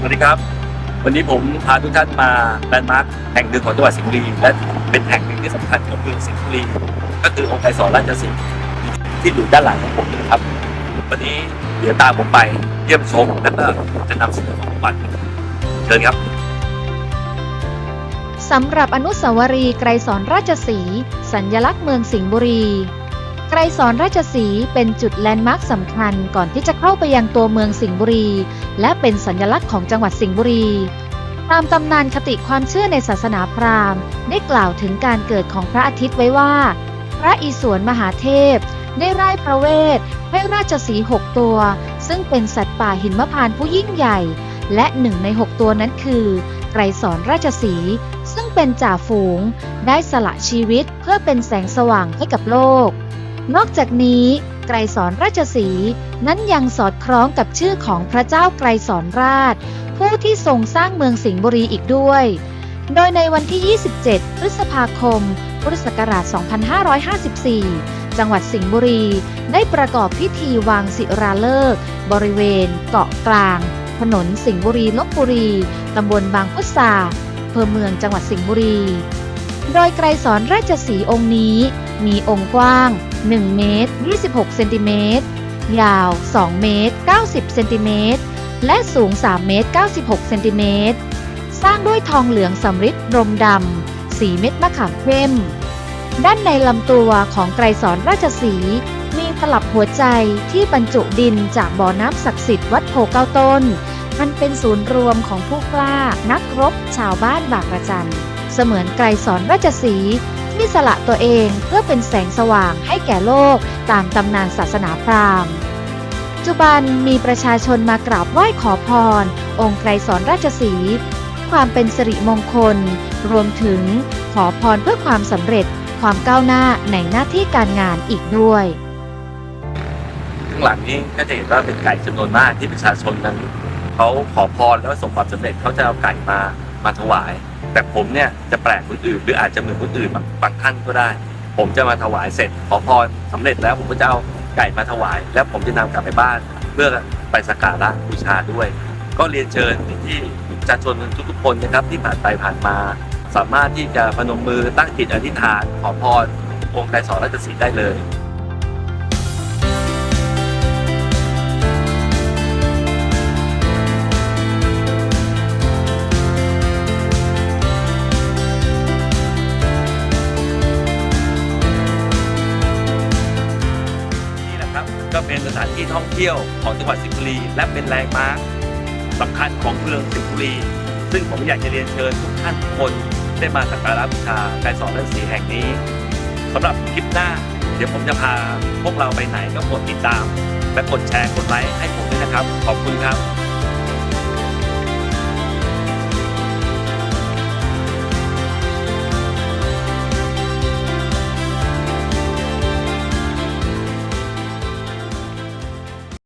สวัสดีครับ วันนี้ผมพาทุกท่านมาแลนด์มาร์คแห่งหนึ่งของจังหวัดสิงห์บุรีและเป็นแห่งหนึ่งที่สำคัญของเมืองสิงห์บุรีก็คือองค์ไกรสอนราชสีห์ที่อยู่ด้านหลังของผมนะครับ วันนี้เดี๋ยวตามผมไปเยี่ยมชมและก็จะนำเสนอของขวัญเชิญครับสำหรับอนุสาวรีย์ไกรสอนราชสี สัญลักษณ์เมืองสิงห์บุรี ไกรสอนราชสีเป็นจุดแลนด์มาร์คสำคัญก่อนที่จะเข้าไปยังตัวเมืองสิงห์บุรี และเป็นสัญลักษณ์ของจังหวัดสิงห์บุรี ตามตำนานคติความเชื่อในศาสนาพราหมณ์ ได้กล่าวถึงการเกิดของพระอาทิตย์ไว้ว่า พระอิศวรมหาเทพ ได้ไร้พระเวทให้ราชสีหกตัว ซึ่งเป็นสัตว์ป่าหินมพานผู้ยิ่งใหญ่ และหนึ่งในหกตัวนั้นคือ ไกรสอนราชสีซึ่งเป็นจ่าฝูง ได้สละชีวิตเพื่อเป็นแสงสว่างให้กับโลก นอกจากนี้ ไกรสอนราชสีนั้นยังสอดคล้องกับชื่อของพระเจ้าไกรสอนราช ผู้ที่ทรงสร้างเมืองสิงห์บุรีอีกด้วย โดยในวันที่ 27 พฤษภาคม พุทธศักราช 2554 จังหวัดสิงห์บุรี ได้ประกอบพิธีวางศิราฤกษ์บริเวณ เกาะกลาง ถนนสิงห์บุรีลบบุรี ตำบลบางพุทราอำเภอเมืองจังหวัดสิงห์บุรี โดยไกรสอนราชสีองค์นี้มีองค์กว้าง 1 เมตร 26 เซนติเมตร ยาว 2 เมตร 90 เซนติเมตร และสูง 3 เมตร 96 เซนติเมตร สร้างด้วยทองเหลืองสำริดรมดำ สีเม็ดมะขามเข้ม ด้านในลำตัวของไกรสอนราชสี มีตลับหัวใจที่บรรจุดินจากบ่อน้ำศักดิ์สิทธิ์วัดโพเก้าต้นมันเป็นศูนย์รวมของผู้กล้า นักรบ ชาวบ้านบางระจัน เสมือนไกรสอนราชสี ที่สละตัวเองเพื่อเป็นแสงสว่างให้แก่โลกตามตำนานศาสนาพราหมณ์ปัจจุบันมีประชาชนมากราบไหว้ขอพร องค์ไกรสอนราชสี ความเป็นสิริมงคล รวมถึงขอพรเพื่อความสำเร็จความก้าวหน้าในหน้าที่การงานอีกด้วยข้างหลังนี้ก็จะเห็นว่าเป็นไก่จำนวนมากที่ประชาชนนั้นเขาขอพรแล้วประสบความสำเร็จเขาจะเอาไก่มามาถวาย แต่ผมเนี่ยจะแปลกคนอื่น หรืออาจจะเหมือนคนอื่นบางบางท่านก็ได้ ผมจะมาถวายเสร็จขอพรสำเร็จแล้วผมก็จะเอาไก่มาถวาย แล้วผมจะนำกลับไปบ้าน เพื่อไปสักการะบูชาด้วย ก็เรียนเชิญที่ประชาชนทุกๆคนนะครับที่ผ่านไปผ่านมา สามารถที่จะพนมมือตั้งจิตอธิษฐานขอพรองค์ไกรสอนราชสีได้เลย ก็เป็นสถานที่ท่องเที่ยวของจังหวัดสิงห์บุรี และเป็นแลนด์มาร์คสำคัญของเมืองสิงห์บุรี ซึ่งผมอยากจะเรียนเชิญทุกท่านทุกคนได้มาสักการะบูชาการสอนเรื่องสีแห่งนี้สำหรับคลิปหน้า เดี๋ยวผมจะพาพวกเราไปไหนก็กดติดตาม และกดแชร์กดไลค์ให้ผมด้วยนะครับ ขอบคุณครับ